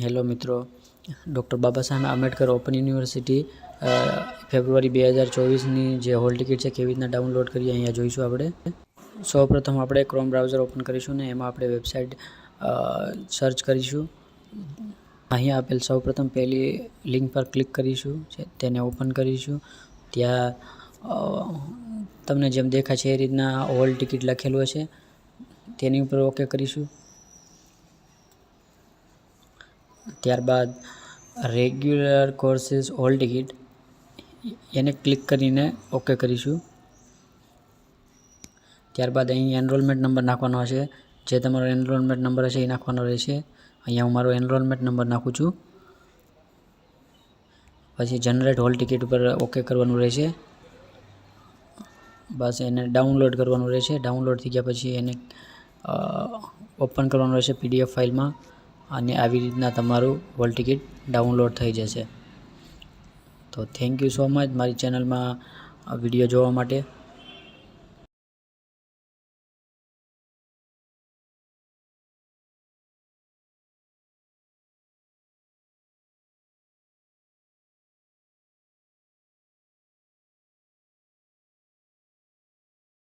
Hello મિત્રો, doctor Baba Saheb Ambedkar open university ફેબ્રુઆરી બે હજાર ચોવીસની જે હોલ ટિકિટ છે, કેવી રીતના ડાઉનલોડ કરીએ અહીંયા જોઈશું આપણે. સૌપ્રથમ આપણે ક્રોમ બ્રાઉઝર ઓપન કરીશું ને એમાં આપણે વેબસાઇટ સર્ચ કરીશું. અહીંયા આપેલ સૌપ્રથમ પહેલી લિંક પર ક્લિક કરીશું તેને ઓપન કરીશું. ત્યાં તમને જેમ દેખાય છે એ રીતના હોલ ટિકિટ લખેલું હશે. તેની ઉપર ઓકે કરીશું. ત્યારબાદ રેગ્યુલર કોર્સીસ હોલ ટિકિટ એને ક્લિક કરીને ઓકે કરીશું. ત્યારબાદ અહીં એનરોલમેન્ટ નંબર નાખવાનો હશે. જે તમારો એનરોલમેન્ટ નંબર હશે એ નાખવાનો રહેશે. અહીંયા હું મારો એનરોલમેન્ટ નંબર નાખું છું. પછી જનરેટ હોલ ટિકિટ ઉપર ઓકે કરવાનું રહેશે. બસ એને ડાઉનલોડ કરવાનું રહેશે. ડાઉનલોડ થઈ ગયા પછી એને ઓપન કરવાનું રહેશે પીડીએફ ફાઇલમાં અને આવી રીતના તમારું હોલ ટિકિટ ડાઉનલોડ થઈ જશે. તો થેન્ક યુ સો મચ મારી ચેનલમાં વીડિયો જોવા માટે.